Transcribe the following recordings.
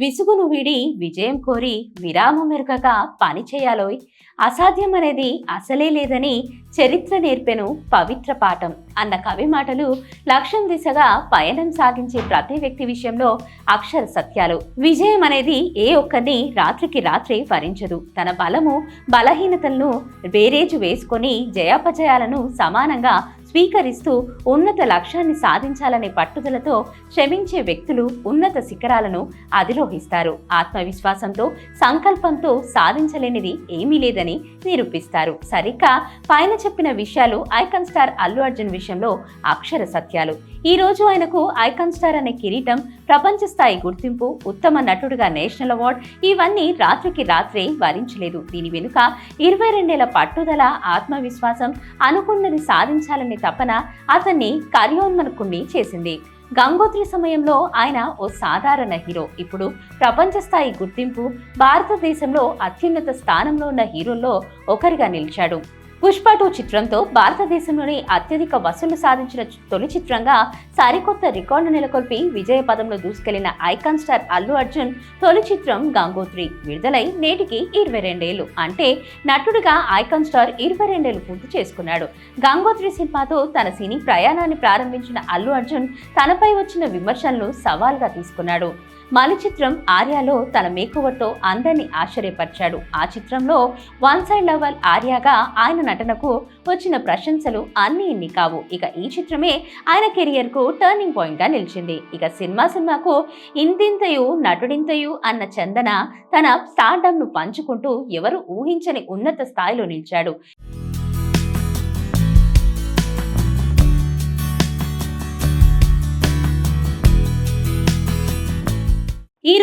విసుగును వీడి విజయం కోరి విరామం మెరుగక పని చేయాలోయ్. అసాధ్యం అనేది అసలే లేదని చరిత్ర నేర్పెను పవిత్ర పాఠం అన్న కవి మాటలు లక్ష్యం దిశగా పయనం సాగించే ప్రతి వ్యక్తి విషయంలో అక్షర సత్యాలు. విజయం అనేది ఏ ఒక్కరిని రాత్రికి రాత్రి వరించదు. తన బలము బలహీనతలను బేరేజు వేసుకొని జయాపజయాలను సమానంగా స్వీకరిస్తూ ఉన్నత లక్ష్యాన్ని సాధించాలనే పట్టుదలతో శ్రమించే వ్యక్తులు ఉన్నత శిఖరాలను అధిరోహిస్తారు ఆత్మవిశ్వాసంతో సంకల్పంతో సాధించలేనిది ఏమీ లేదని నిరూపిస్తారు. సరిగ్గా పైన చెప్పిన విషయాలు ఐకాన్ స్టార్ అల్లు అర్జున్ విషయంలో అక్షర సత్యాలు. ఈ రోజు ఆయనకు ఐకాన్ స్టార్ అనే కిరీటం ప్రపంచ స్థాయి గుర్తింపు ఉత్తమ నటుడుగా నేషనల్ అవార్డ్ ఇవన్నీ రాత్రికి రాత్రే వరించలేదు. దీని వెనుక ఇరవై రెండేళ్ళ పట్టుదల ఆత్మవిశ్వాసం అనుకున్నది సాధించాలనే తపన అతన్ని కర్యోన్మనుకుణ్ణి చేసింది. గంగోత్రి సమయంలో ఆయన ఓ సాధారణ హీరో. ఇప్పుడు ప్రపంచ స్థాయి గుర్తింపు భారతదేశంలో అత్యున్నత స్థానంలో ఉన్న హీరోల్లో ఒకరిగా నిలిచాడు. పుష్ప టూ చిత్రంతో భారతదేశంలోని అత్యధిక వసూళ్ళు సాధించిన తొలి చిత్రంగా సరికొత్త రికార్డు నెలకొల్పి విజయ పదంలో దూసుకెళ్ళిన ఐకాన్ స్టార్ అల్లు అర్జున్ తొలి చిత్రం గంగోత్రి విడుదలై నేటికి ఇరవై రెండేళ్ళు. అంటే నటుడిగా ఐకాన్ స్టార్ ఇరవై రెండేళ్ళు పూర్తి చేసుకున్నాడు. గంగోత్రి సినిమాతో తన సినీ ప్రయాణాన్ని ప్రారంభించిన అల్లు అర్జున్ తనపై వచ్చిన విమర్శలను సవాల్గా తీసుకున్నాడు. మలి చిత్రం ఆర్యాలో తన మేకోవర్తో అందరినీ ఆశ్చర్యపరిచాడు. ఆ చిత్రంలో వన్ సైడ్ లవల్ ఆర్యాగా ఆయన నటనకు వచ్చిన ప్రశంసలు అన్ని ఇన్ని కావు. ఇక ఈ చిత్రమే ఆయన కెరియర్కు టర్నింగ్ పాయింట్గా నిలిచింది. ఇక సినిమా సినిమాకు ఇంతింతయు నటుడింతయు అన్న చందన తన స్టార్డమ్ను పంచుకుంటూ ఎవరు ఊహించని ఉన్నత స్థాయిలో నిలిచాడు.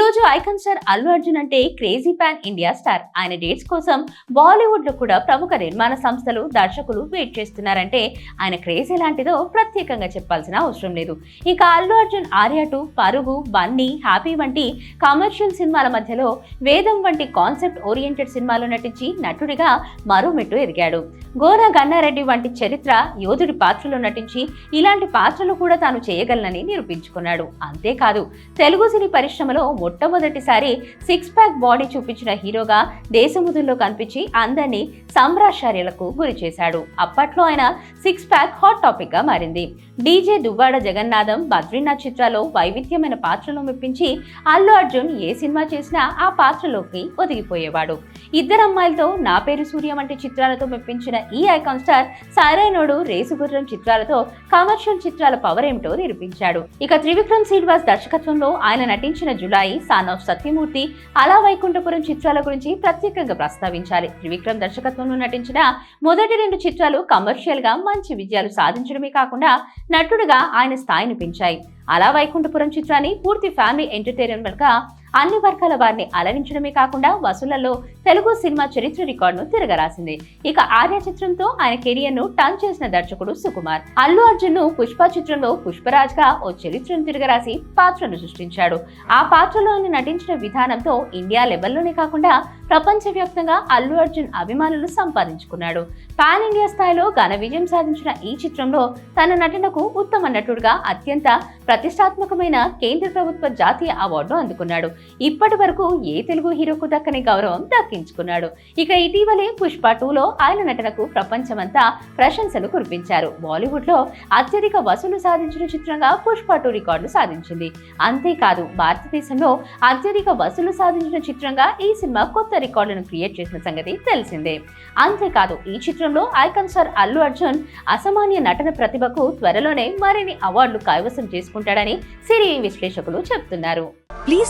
ఈరోజు ఐకాన్ స్టార్ అల్లు అర్జున్ అంటే క్రేజీ ప్యాన్ ఇండియా స్టార్. ఆయన డేట్స్ కోసం బాలీవుడ్లో కూడా ప్రముఖ నిర్మాణ సంస్థలు దర్శకులు వెయిట్ చేస్తున్నారంటే ఆయన క్రేజ్ ఎలాంటిదో ప్రత్యేకంగా చెప్పాల్సిన అవసరం లేదు. ఇక అల్లు అర్జున్ ఆర్యాటు పరుగు బన్నీ హ్యాపీ వంటి కమర్షియల్ సినిమాల మధ్యలో వేదం వంటి కాన్సెప్ట్ ఓరియంటెడ్ సినిమాలు నటించి నటుడిగా మరో మెట్టు ఎదిగాడు. గోరా గన్నారెడ్డి వంటి చరిత్ర యోధుడి పాత్రలో నటించి ఇలాంటి పాత్రలు కూడా తాను చేయగలనని నిరూపించుకున్నాడు. అంతేకాదు తెలుగు సినీ పరిశ్రమలో మొట్టమొదటిసారి సిక్స్ ప్యాక్ బాడీ చూపించిన హీరోగా దేశముదుల్లో కనిపించి అందరినీ సంభ్రాశ్చర్యలకు గురి చేశాడు. అప్పట్లో ఆయన సిక్స్ ప్యాక్ హాట్ టాపిక్గా మారింది. డీజే దువ్వాడ జగన్నాథం బద్రీనాథ్ చిత్రాల్లో వైవిధ్యమైన పాత్రలు మెప్పించి అల్లు అర్జున్ ఏ సినిమా చేసినా ఆ పాత్రలోకి ఒదిగిపోయేవాడు. ఇద్దరు అమ్మాయిలతో నా పేరు సూర్య వంటి చిత్రాలతో మెప్పించిన ఈ ఐకాన్ స్టార్ సారైనోడు రేసుగుర్రం చిత్రాలతో కమర్షియల్ చిత్రాల పవర్ ఏమిటో నిరూపించాడు. ఇక త్రివిక్రమ్ శ్రీనివాస్ దర్శకత్వంలో ఆయన నటించిన జులాయి సాన్ ఆఫ్ సత్యమూర్తి అలా వైకుంఠపురం చిత్రాల గురించి ప్రత్యేకంగా ప్రస్తావించాలి. త్రివిక్రమ్ దర్శకత్వంలో నటించిన మొదటి రెండు చిత్రాలు కమర్షియల్గా మంచి విజయాలు సాధించడమే కాకుండా నటుడుగా ఆయన స్థాయిని పెంచాయి. అలా వైకుంఠపురం చిత్రాన్ని పూర్తి ఫ్యామిలీ ఎంటర్టైన్మెంట్గా అన్ని వర్గాల వారిని అలరించడమే కాకుండా వసూళ్ళలో తెలుగు సినిమా చరిత్ర రికార్డును తిరగరాసింది. ఇక ఆర్య చిత్రంతో ఆయన కెరియర్ను టర్న్ చేసిన దర్శకుడు సుకుమార్. అల్లు అర్జున్ను పుష్ప చిత్రంలో పుష్పరాజ్గా ఓ చరిత్రను తిరగరాసి పాత్రను సృష్టించాడు. ఆ పాత్రలో ఆయన నటించిన విధానంతో ఇండియా లెవెల్లోనే కాకుండా ప్రపంచవ్యాప్తంగా అల్లు అర్జున్ అభిమానులు సంపాదించుకున్నాడు. పాన్ ఇండియా స్థాయిలో ఘన విజయం సాధించిన ఈ చిత్రంలో తన నటనకు ఉత్తమ నటుడుగా అత్యంత ప్రతిష్టాత్మకమైన కేంద్ర ప్రభుత్వ జాతీయ అవార్డు అందుకున్నాడు. ఇప్పటి వరకు ఏ తెలుగు హీరోకు దక్కని గౌరవం దక్కించుకున్నాడు. ఇక ఇటీవలే పుష్ప టూలో ఆయన నటనకు ప్రపంచమంతా ప్రశంసలు కురిపించారు. బాలీవుడ్లో అత్యధిక వసూలు సాధించిన చిత్రంగా పుష్ప టూ రికార్డు సాధించింది. అంతేకాదు భారతదేశంలో అత్యధిక వసూలు సాధించిన చిత్రంగా ఈ సినిమా కొత్త రికార్డును క్రియేట్ చేసిన సంగతి తెలిసిందే. అంతేకాదు ఈ చిత్రంలో ఐకాన్ స్టార్ అల్లు అర్జున్ అసామాన్య నటన ప్రతిభకు త్వరలోనే మరిన్ని అవార్డులు కైవసం చేసుకుంటాడని సిరి విశ్లేషకులు చెప్తున్నారు. Please